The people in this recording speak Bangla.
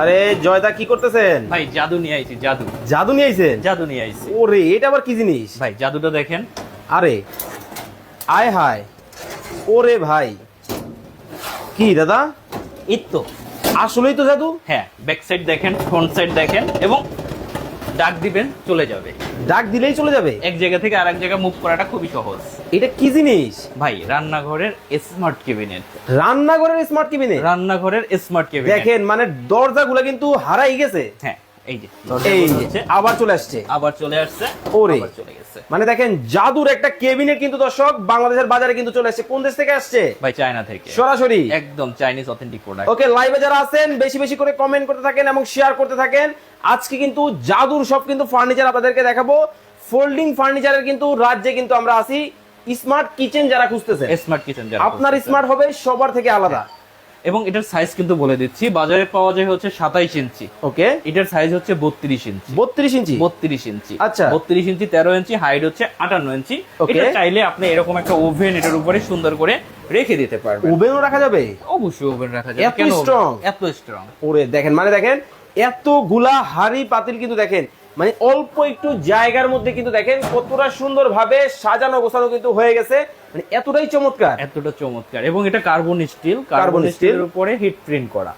আরে জয়দা কি করতেছেন? ভাই জাদু নিয়ে আইছি জাদু। জাদু নিয়ে আইছেন? জাদু নিয়ে আইছি। ওরে এটা আবার কি জিনিস? ভাই জাদুটা দেখেন। আরে আয় হায়। ওরে ভাই। কি দাদা? এই তো আসলেই তো জাদু? হ্যাঁ ব্যাক সাইড দেখেন ফ্রন্ট সাইড দেখেন এবং ডাক দিবেন চলে যাবে। ডাক দিলেই চলে যাবে? এক জায়গা থেকে আরেক জায়গায় মুভ করাটা খুবই সহজ। এটা কি জিনিস? ভাই রান্নাঘরের স্মার্ট কেবিনেট রান্নাঘরের স্মার্ট কেবিনেট রান্নাঘরের স্মার্ট কেবিনেট দেখেন মানে দরজাগুলো কিন্তু হারাই গেছে। হ্যাঁ এই যে। এই যে, আবার চলে আসছে। আবার চলে আসছে ওরে। আবার চলে গেছে। মানে দেখেন জাদুর একটা কেবিনেট কিন্তু দর্শক বাংলাদেশের বাজারে কিন্তু চলে আসছে কোন দেশ থেকে আসছে? ভাই চায়না থেকে। সরাসরি। একদম চাইনিজ অথেন্টিক প্রোডাক্ট ওকে লাইভে যারা আছেন বেশি বেশি করে কমেন্ট করতে থাকেন এবং শেয়ার করতে থাকেন। আজকে কিন্তু জাদুর সব কিন্তু ফার্নিচার আপনাদেরকে দেখাবো। ফোল্ডিং ফার্নিচারের কিন্তু রাজ্যে কিন্তু আমরা আছি। স্মার্ট কিচেন যারা খুঁজতেছেন। স্মার্ট কিচেন আপনার স্মার্ট হবে সবার থেকে আলাদা। এবং এটার সাইজ কিন্তু বলে দিচ্ছি। বাজারে পাওয়া যায় হচ্ছে সাতাইশ ইঞ্চি। ওকে। এটার সাইজ হচ্ছে বত্রিশ ইঞ্চি। বত্রিশ ইঞ্চি? বত্রিশ ইঞ্চি। আচ্ছা। বত্রিশ ইঞ্চি তেরো ইঞ্চি হাইট হচ্ছে আটান্ন ইঞ্চি. এটা চাইলে আপনি এরকম একটা ওভেন এটার উপরে সুন্দর করে রেখে দিতে পারবেন। ওভেনও রাখা যাবে? অবশ্যই ওভেন রাখা যাবে। এত strong? এত স্ট্রং ওরে দেখেন মানে দেখেন এতগুলা হাড়ি পাতিল কিন্তু দেখেন মানে অল্প একটু জায়গার মধ্যে কিন্তু দেখেন কতটা সুন্দর ভাবে সাজানো গোছানো কিন্তু হয়ে গেছে। মানে এতটাই চমৎকার। এতটা চমৎকার। এবং এটা কার্বন স্টিল কার্বন স্টিল স্টিলের উপরে হিট প্রিন্ট করা।